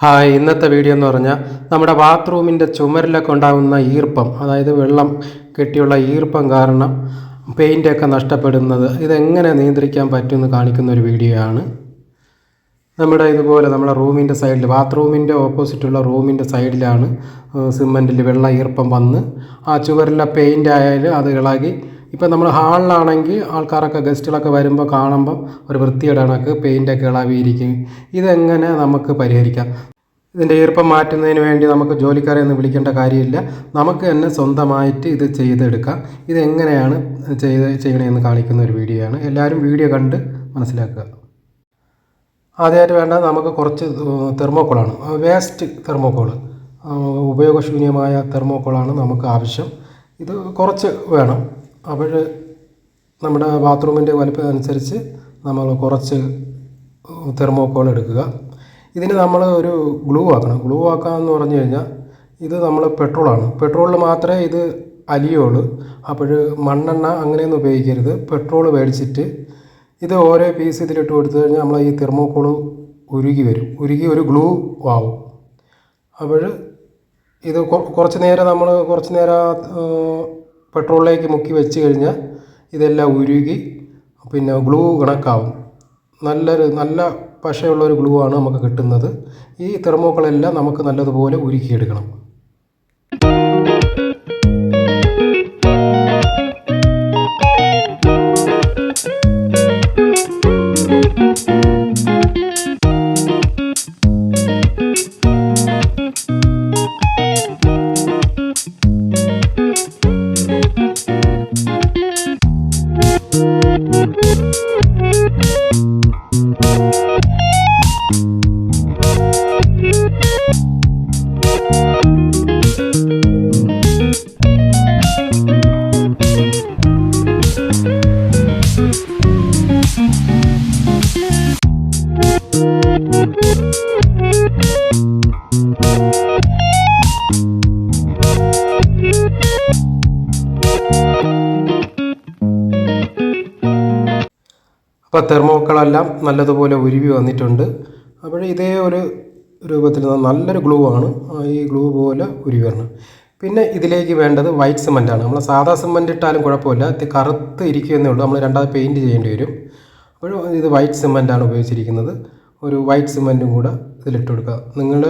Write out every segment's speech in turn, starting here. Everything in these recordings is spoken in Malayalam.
ഹായ് ഇന്നത്തെ വീഡിയോ എന്ന് പറഞ്ഞാൽ നമ്മുടെ ബാത്റൂമിന്റെ ചുമരിലൊക്കെ ഉണ്ടാകുന്ന ഈർപ്പം അതായത് വെള്ളം കെട്ടിയുള്ള ഈർപ്പം കാരണം പെയിന്റൊക്കെ നഷ്ടപ്പെടുന്നത്. ഇതെങ്ങനെ നിയന്ത്രിക്കാൻ പറ്റുമെന്ന് കാണിക്കുന്ന ഒരു വീഡിയോ ആണ്. നമ്മുടെ ഇതുപോലെ നമ്മുടെ റൂമിന്റെ സൈഡിൽ ബാത്റൂമിന്റെ ഓപ്പോസിറ്റുള്ള റൂമിന്റെ സൈഡിലാണ് സിമ്മന്റിൽ വെള്ളം ഈർപ്പം വന്ന് ആ ചുവരിലെ പെയിന്റ് ആയാലും അത് ഇളകി ഇപ്പം നമ്മൾ ഹാളിലാണെങ്കിൽ ആൾക്കാരൊക്കെ ഗസ്റ്റുകളൊക്കെ വരുമ്പോൾ കാണുമ്പോൾ ഒരു വൃത്തിയുടെ കണക്ക് പെയിന്റൊക്കെ ഇളവിയിരിക്കും. ഇതെങ്ങനെ നമുക്ക് പരിഹരിക്കാം? ഇതിന്റെ ഈർപ്പം മാറ്റുന്നതിന് വേണ്ടി നമുക്ക് ജോലിക്കാരെ ഒന്നും വിളിക്കേണ്ട കാര്യമില്ല. നമുക്ക് തന്നെ സ്വന്തമായിട്ട് ഇത് ചെയ്തെടുക്കാം. ഇതെങ്ങനെയാണ് ചെയ്ത് ചെയ്യണമെന്ന് കാണിക്കുന്ന ഒരു വീഡിയോ ആണ് എല്ലാവരും വീഡിയോ കണ്ട് മനസ്സിലാക്കുക. ആദ്യമായിട്ട് വേണ്ടത് നമുക്ക് കുറച്ച് തെർമോക്കോളാണ്. വേസ്റ്റ് തെർമോക്കോൾ ഉപയോഗശൂന്യമായ തെർമോക്കോളാണ് നമുക്ക് ആവശ്യം. ഇത് കുറച്ച് വേണം. അപ്പോൾ നമ്മുടെ ബാത്റൂമിന്റെ വലുപ്പം അനുസരിച്ച് നമ്മൾ കുറച്ച് തെർമോക്കോൾ എടുക്കുക. ഇതിന് നമ്മൾ ഒരു ഗ്ലൂ ആക്കണം. ഗ്ലൂ ആക്കാമെന്ന് പറഞ്ഞു കഴിഞ്ഞാൽ ഇത് നമ്മൾ പെട്രോളാണ് പെട്രോളിൽ മാത്രമേ ഇത് അലിയുള്ളൂ. അപ്പോൾ മണ്ണെണ്ണ അങ്ങനെയൊന്നും ഉപയോഗിക്കരുത്. പെട്രോൾ മേടിച്ചിട്ട് ഇത് ഓരോ പീസ് ഇതിലിട്ട് കൊടുത്തു കഴിഞ്ഞാൽ നമ്മൾ ഈ തെർമോക്കോൾ ഉരുകി വരും. ഉരുകി ഒരു ഗ്ലൂ ആവും. അപ്പോൾ ഇത് കുറച്ച് നേരം നമ്മൾ കുറച്ച് നേരം പെട്രോളിലേക്ക് മുക്കി വെച്ച് കഴിഞ്ഞാൽ ഇതെല്ലാം ഉരുകി പിന്നെ ഗ്ലൂ കണക്കാവും. നല്ലൊരു നല്ല പശയുള്ള ഒരു ഗ്ലൂ ആണ് നമുക്ക് കിട്ടുന്നത്. ഈ തെർമോക്കളെല്ലാം നമുക്ക് നല്ലതുപോലെ ഉരുക്കിയെടുക്കണം. അപ്പോൾ തെർമോക്കളെല്ലാം നല്ലതുപോലെ ഉരുവി വന്നിട്ടുണ്ട്. അപ്പോൾ ഇതേ ഒരു രൂപത്തിൽ നല്ലൊരു ഗ്ലൂ ആണ് ഈ ഗ്ലൂ പോലെ ഉരുവി വരണം. പിന്നെ ഇതിലേക്ക് വേണ്ടത് വൈറ്റ് സിമന്റാണ് നമ്മൾ സാധാ സിമന്റ് ഇട്ടാലും കുഴപ്പമില്ല. ഇത് കറുത്ത് ഇരിക്കുകയെന്നേ ഉള്ളൂ. നമ്മൾ രണ്ടാമത് പെയിന്റ് ചെയ്യേണ്ടി വരും. അപ്പോൾ ഇത് വൈറ്റ് സിമന്റാണ് ഉപയോഗിച്ചിരിക്കുന്നത്. ഒരു വൈറ്റ് സിമന്റും കൂടെ ഇതിലിട്ട് കൊടുക്കുക. നിങ്ങൾ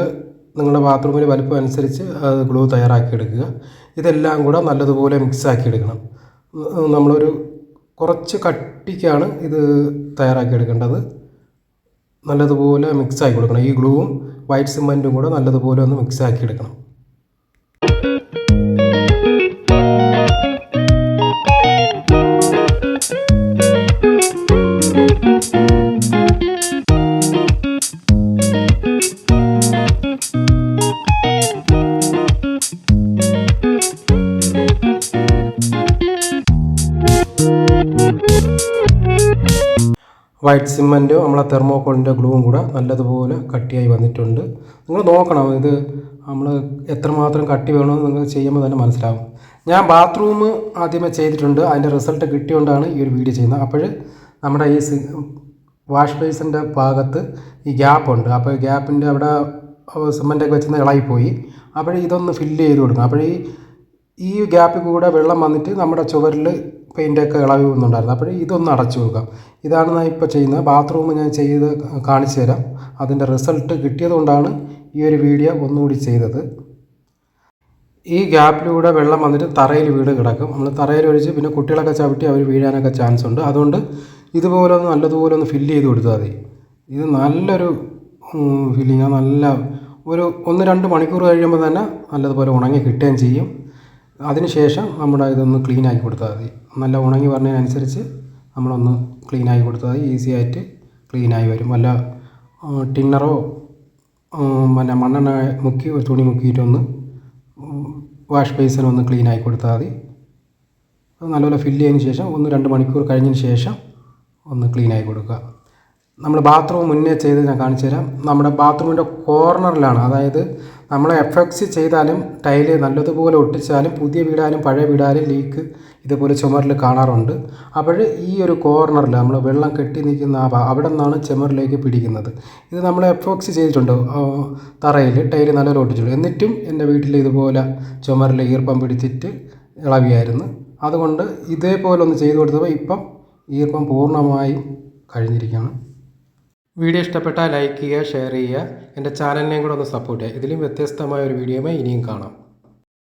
നിങ്ങളുടെ ബാത്റൂമിന്റെ വലുപ്പം അനുസരിച്ച് അത് ഗ്ലൂ തയ്യാറാക്കി എടുക്കുക. ഇതെല്ലാം കൂടെ നല്ലതുപോലെ മിക്സ് ആക്കി എടുക്കണം. നമ്മളൊരു കുറച്ച് കട്ടിക്കാണ് ഇത് തയ്യാറാക്കി എടുക്കേണ്ടത് നല്ലതുപോലെ മിക്സ് ആക്കി കൊടുക്കണം. ഈ ഗ്ലൂവും വൈറ്റ് സിമന്റും കൂടെ നല്ലതുപോലെ ഒന്ന് മിക്സ് ആക്കി എടുക്കണം. വൈറ്റ് സിമന്റും നമ്മളെ തെർമോക്കോളിന്റെ ഗ്ലൂവും കൂടെ നല്ലതുപോലെ കട്ടിയായി വന്നിട്ടുണ്ട്. നിങ്ങൾ നോക്കണം ഇത് നമ്മൾ എത്രമാത്രം കട്ടി വേണമെന്ന് നിങ്ങൾ ചെയ്യുമ്പോൾ തന്നെ മനസ്സിലാവും. ഞാൻ ബാത്റൂം ആദ്യമേ ചെയ്തിട്ടുണ്ട്. അതിന്റെ റിസൾട്ട് കിട്ടിയോണ്ടാണ് ഈ ഒരു വീഡിയോ ചെയ്യുന്നത്. അപ്പോൾ നമ്മുടെ ഈ വാഷ് ബേസിന്റെ ഭാഗത്ത് ഈ ഗ്യാപ്പുണ്ട് അപ്പോൾ ഗ്യാപ്പിന്റെ അവിടെ സിമന്റൊക്കെ വെച്ചെന്ന് ഇളകിപ്പോയി. അപ്പോൾ ഇതൊന്ന് ഫില്ല് ചെയ്ത് കൊടുക്കണം. അപ്പോൾ ഈ ഈ ഗ്യാപ്പിൽ കൂടെ വെള്ളം വന്നിട്ട് നമ്മുടെ ചുവരിൽ പെയിന്റൊക്കെ ഇളവ് വന്നുണ്ടായിരുന്നു അപ്പോൾ ഇതൊന്ന് അടച്ചു കൊടുക്കാം ഇതാണ് ഞാൻ ഇപ്പോൾ ചെയ്യുന്നത്. ബാത്റൂം ഞാൻ ചെയ്ത് കാണിച്ചു തരാം. അതിന്റെ റിസൾട്ട് കിട്ടിയതുകൊണ്ടാണ് ഈ ഒരു വീഡിയോ ഒന്നുകൂടി ചെയ്തത്. ഈ ഗ്യാപ്പിലൂടെ വെള്ളം വന്നിട്ട് തറയിൽ വീട് കിടക്കും. നമ്മൾ തറയിൽ ഒഴിച്ച് പിന്നെ കുട്ടികളൊക്കെ ചവിട്ടി അവർ വീഴാനൊക്കെ ചാൻസ് ഉണ്ട്. അതുകൊണ്ട് ഇതുപോലെ ഒന്ന് നല്ലതുപോലെ ഒന്ന് ഫില്ല് ചെയ്ത് കൊടുത്താൽ മതി. ഇത് നല്ലൊരു ഫില്ലിങ് നല്ല ഒരു ഒന്ന് രണ്ട് മണിക്കൂർ കഴിയുമ്പോൾ തന്നെ നല്ലതുപോലെ ഉണങ്ങി കിട്ടുകയും ചെയ്യും. അതിനുശേഷം നമ്മുടെ ഇതൊന്ന് ക്ലീൻ ആക്കി കൊടുത്താൽ മതി. നല്ല ഉണങ്ങി വരുന്നതിനനുസരിച്ച് നമ്മളൊന്ന് ആയി കൊടുത്താൽ ഈസി ആയിട്ട് ക്ലീൻ ആയി വരും. വല്ല ടിന്നറോ പിന്നെ മണ്ണെണ്ണ മുക്കി ഒരു തുണി മുക്കിയിട്ടൊന്ന് വാഷ് ബേസിനൊന്ന് ക്ലീൻ ആയി കൊടുത്താൽ മതി. അത് നല്ലപോലെ ഫില്ല് ചെയ്തതിന് ശേഷം ഒന്ന് രണ്ട് മണിക്കൂർ കഴിഞ്ഞതിന് ശേഷം ഒന്ന് ക്ലീൻ ആയി കൊടുക്കുക. നമ്മൾ ബാത്റൂം മുന്നേ ചെയ്ത് ഞാൻ കാണിച്ചു തരാം. നമ്മുടെ ബാത്റൂമിന്റെ കോർണറിലാണ് അതായത് നമ്മൾ എഫ് എക്സ് ചെയ്താലും ടൈൽ നല്ലതുപോലെ ഒട്ടിച്ചാലും പുതിയ വീടായാലും പഴയ വീടായാലും ലീക്ക് ഇതുപോലെ ചുമരിൽ കാണാറുണ്ട്. അപ്പോൾ ഈ ഒരു കോർണറിൽ നമ്മൾ വെള്ളം കെട്ടി നിൽക്കുന്ന ആ അവിടെ നിന്നാണ് ചുമരിലേക്ക് പിടിക്കുന്നത്. ഇത് നമ്മൾ എഫ് എക്സ് ചെയ്തിട്ടുണ്ട് തറയിൽ ടൈൽ നല്ലപോലെ ഒട്ടിച്ചിട്ടുണ്ട്. എന്നിട്ടും എന്റെ വീട്ടിൽ ഇതുപോലെ ചുമരിൽ ഈർപ്പം പിടിച്ചിട്ട് ഇളവിയായിരുന്നു. അതുകൊണ്ട് ഇതേപോലെ ഒന്ന് ചെയ്തു കൊടുത്തപ്പോൾ ഇപ്പം ഈർപ്പം പൂർണമായും കഴിഞ്ഞിരിക്കുകയാണ്. വീഡിയോ ഇഷ്ടപ്പെട്ടാൽ ലൈക്ക് ചെയ്യുക ഷെയർ ചെയ്യുക. എന്റെ ചാനലിനെയും കൂടെ ഒന്ന് സപ്പോർട്ട് ചെയ്യുക. ഇതിലും വ്യത്യസ്തമായ ഒരു വീഡിയോയുമായി ഇനിയും കാണാം.